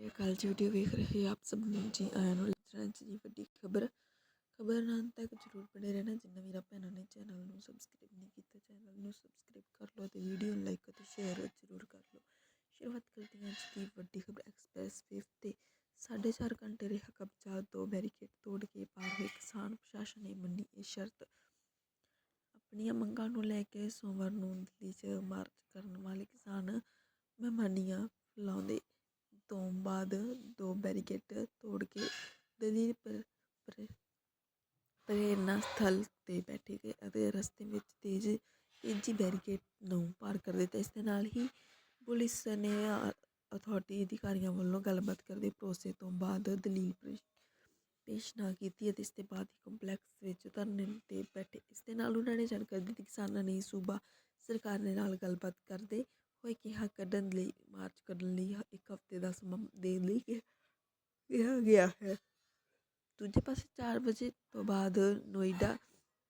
ਸ੍ਰੀ ਅਕਾਲ ਜੀ ਵੀਡੀਓ ਵੇਖ ਰਹੇ ਆਪ ਸਭ ਨੂੰ ਜੀ, ਆਇਆਂ ਨੂੰ ਲੈਣਾ ਜੀ ਵੱਡੀ ਖਬਰ ਖਬਰ ਨਾਲ ਤੱਕ ਜਰੂਰ ਬਣੇ ਰਹਿਣਾ, ਜਿੰਨਾ ਵੀਰਾ ਭੈਣਾਂ ਨੇ ਚੈਨਲ ਨੂੰ ਸਬਸਕ੍ਰਾਈਬ ਨਹੀਂ ਕੀਤਾ, ਚੈਨਲ ਨੂੰ ਸਬਸਕ੍ਰਾਈਬ ਕਰ ਲਓ ਤੇ ਵੀਡੀਓ ਨੂੰ ਲਾਈਕ ਅਤੇ ਸ਼ੇਅਰ ਜਰੂਰ ਕਰ ਲਓ। ਸ਼ੁਰੂਆਤ ਕਰਦੇ ਹਾਂ ਅੱਜ ਦੀ ਵੱਡੀ ਖਬਰ ਐਕਸਪ੍ਰੈਸ ਵੇਵ ਤੇ 4.5 ਘੰਟੇ ਰਿਹਾ ਕਬਜ਼ਾ, ਦੋ ਬੈਰੀਕੇਡ ਤੋੜ ਕੇ ਪਾਰ ਹੋਏ ਕਿਸਾਨ, ਪ੍ਰਸ਼ਾਸਨ ਨੇ ਮੰਨੀ ਇਹ ਸ਼ਰਤ। ਆਪਣੀਆਂ ਮੰਗਾਂ ਨੂੰ ਲੈ ਕੇ ਸੋਮਵਾਰ ਨੂੰ ਦਿੱਲੀ 'ਚ ਮਾਰਚ ਕਰਨ ਵਾਲੇ ਕਿਸਾਨ ਮਹਿਮਾਨੀਆਂ ਫੈਲਾਉਂਦੇ ਤੋਂ ਬਾਅਦ ਦੋ ਬੈਰੀਕੇਡ ਤੋੜ ਕੇ ਦਲੀਲ ਪਰ, ਪਰ- ਪ੍ਰੇਰਨਾ ਸਥਲ ਤੇ ਬੈਠੇ ਗਏ ਅਤੇ ਰਸਤੇ ਵਿੱਚ ਤੇਜ਼, ਤੇਜ਼ੀ ਬੈਰੀਕੇਡ ਨੂੰ ਪਾਰ ਕਰ ਦਿੱਤਾ। ਇਸ ਦੇ ਨਾਲ ਹੀ ਪੁਲਿਸ ਨੇ ਅਥਾਰਟੀ ਅਧਿਕਾਰੀਆਂ ਵੱਲੋਂ ਗੱਲਬਾਤ ਕਰਦੇ ਭਰੋਸੇ ਤੋਂ ਬਾਅਦ ਦਲੀਲ ਪੇਸ਼- ਨਾ ਕੀਤੀ ਅਤੇ ਇਸ ਦੇ ਬਾਅਦ ਹੀ ਕੰਪਲੈਕਸ ਵਿੱਚ ਧਰਨੇ ਤੇ ਬੈਠੇ। ਇਸ ਦੇ ਨਾਲ ਉਹਨਾਂ ਨੇ ਜਾਣਕਾਰੀ ਦਿੱਤੀ ਕਿਸਾਨਾਂ ਨੇ ਸੂਬਾ ਸਰਕਾਰ ਦੇ ਨਾਲ ਗੱਲਬਾਤ ਕਰਦੇ ਹੋਏ ਕਿਹਾ ਕੱਢਣ ਲਈ, ਮਾਰਚ ਕੱਢਣ ਲਈ ਇੱਕ ਹਫ਼ਤੇ ਦਾ ਸਮਾਂ ਦੇਣ ਲਈ ਕਿਹਾ ਗਿਆ ਹੈ। ਦੂਜੇ ਪਾਸੇ 4 ਵਜੇ ਤੋਂ ਬਾਅਦ ਨੋਇਡਾ,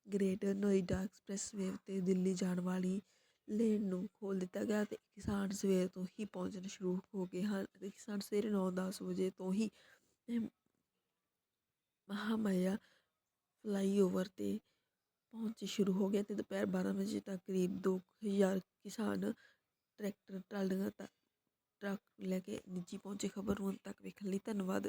ਗ੍ਰੇਟਰ ਨੋਇਡਾ ਐਕਸਪ੍ਰੈਸਵੇ ਤੇ ਦਿੱਲੀ ਜਾਣ ਵਾਲੀ ਲੇਨ ਨੂੰ ਖੋਲ੍ਹ ਦਿੱਤਾ ਗਿਆ ਤੇ ਕਿਸਾਨ ਸਵੇਰ ਤੋਂ ਹੀ ਪਹੁੰਚਣ ਸ਼ੁਰੂ ਹੋ ਗਏ ਹਨ ਅਤੇ ਕਿਸਾਨ ਸਵੇਰੇ 9-10 ਵਜੇ ਤੋਂ ਹੀ ਇਹ ਮਹਾਮਾਇਆ ਫਲਾਈਓਵਰ ਤੇ ਪਹੁੰਚ ਸ਼ੁਰੂ ਹੋ ਗਿਆ ਤੇ ਦੁਪਹਿਰ 12 ਵਜੇ ਤੱਕ ਕਰੀਬ 2000 ਕਿਸਾਨ ਟਰੈਕਟਰ ਟਰਾਲੀਆਂ ਤ- ਟਰੱਕ ਲੈ ਕੇ ਨਿੱਜੀ ਪਹੁੰਚੇ ਖਬਰ ਨੂੰ ਅੰਤ ਤੱਕ ਵੇਖਣ ਲਈ ਧੰਨਵਾਦ।